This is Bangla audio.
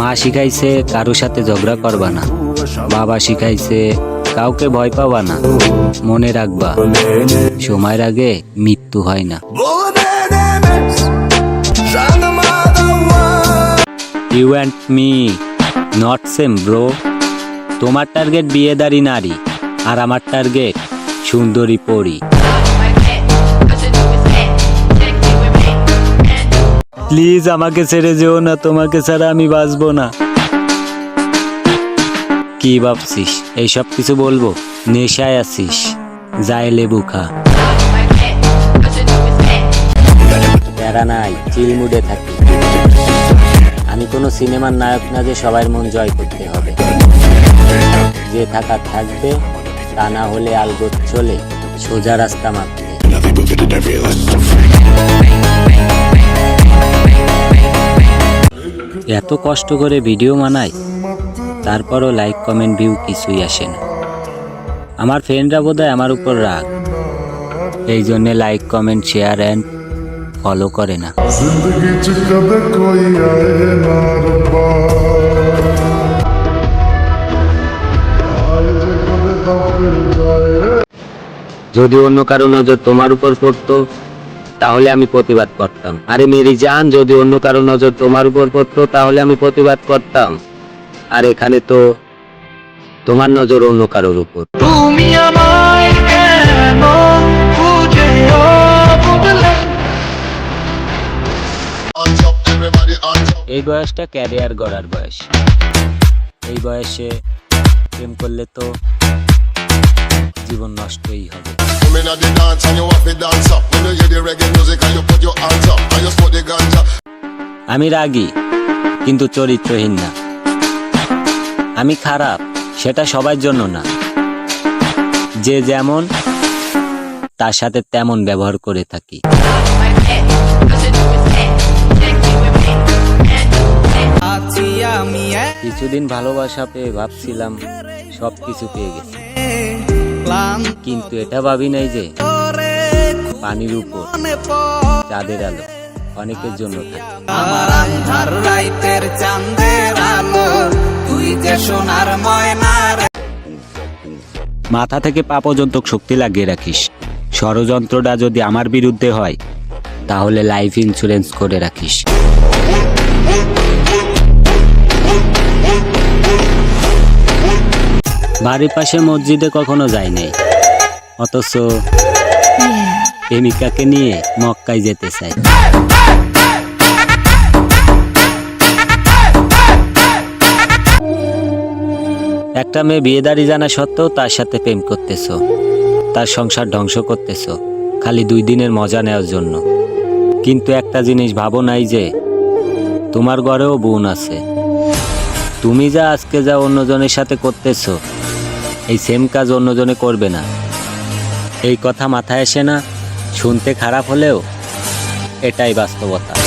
মা শিখাইছে কারোর সাথে ঝগড়া করবা না। বাবা শিখাইছে কাউকে ভয় পাবা না। মনে রাখবা, সময়ের আগে মৃত্যু হয় না। You and me not same bro তোমার টার্গেট বিয়েদারি নারী, আর আমার টার্গেট সুন্দরী পরী। প্লিজ আমাকে ছেড়ে যেও না, তোমাকে ছাড়া আমি বাঁচবো না। কি ভাবছিস? এইসব কিছু বলব? নেশায় আছিস? যায় লেবু খা। প্যারা নাই চিলমুডে থাকি। আমি কোনো সিনেমার নায়ক না যে সবার মন জয় করতে হবে। যে থাকা থাকবে, তা না হলে আলগোত চলে সোজা রাস্তা মাপতে। এত কষ্ট করে ভিডিও বানায় তারপরও লাইক কমেন্ট ভিউ কিছুই আসে না। আমার ফ্রেন্ডরা বোধ আমার উপর রাগ। এই জন্যে like comment share and follow করে না। যদি অন্য কারণে নজর তোমার উপর পড়তো তাহলে আমি প্রতিবাদ করতাম। আরে মেরি জান যদি অন্য কারও নজর তোমার উপর পড়তো তাহলে আমি প্রতিবাদ করতাম। আর এখানে তো তোমার নজর অন্য কারোর উপর। তুমি আমায় কেন এই বয়সটা ক্যারিয়ার গড়ার বয়স। এই বয়সে প্রেম করলে তো জীবন নষ্টই হবে। Come in at the dance and you have to dance up. When you hear the reggae music and you put your hands up and you smoke the ganja. আমি রাগী কিন্তু চরিত্রহীন না আমি খারাপ সেটা সবার জন্য না যে যেমন তার সাথে তেমন ব্যবহার করে থাকি কিছুদিন ভালোবাসা পেয়ে ভাবছিলাম সব কিছু পেয়ে গেছি কিন্তু এটা ভাবি নাই যে পানির উপর চাঁদের আলো অনেকের জন্য আমার আন্ধার রাইতের চাঁদের আলো তুই যে সোনার ময়না মাথা থেকে পা পর্যন্ত শক্তি লাগিয়ে রাখিস। ষড়যন্ত্রটা যদি আমার বিরুদ্ধে হয় তাহলে লাইফ ইন্স্যুরেন্স করে রাখিস। বাড়ির পাশে মসজিদে কখনো যাই নাই। অথচ প্রেমিকাকে নিয়ে মক্কায় যেতে চাই। একটা মেয়ে বিয়েদারি জানা সত্ত্বেও তার সাথে প্রেম করতেছো। তার সংসার ধ্বংস করতেছ, খালি দুই দিনের মজা নেওয়ার জন্য। কিন্তু একটা জিনিস ভাবো নাই যে, তোমার ঘরেও বোন আছে। তুমি যা আজকে যা অন্যজনের সাথে করতেছো এই সেম কাজ অন্যজনে করবে না। এই কথা মাথায় আসে না, শুনতে খারাপ হলেও এটাই বাস্তবতা।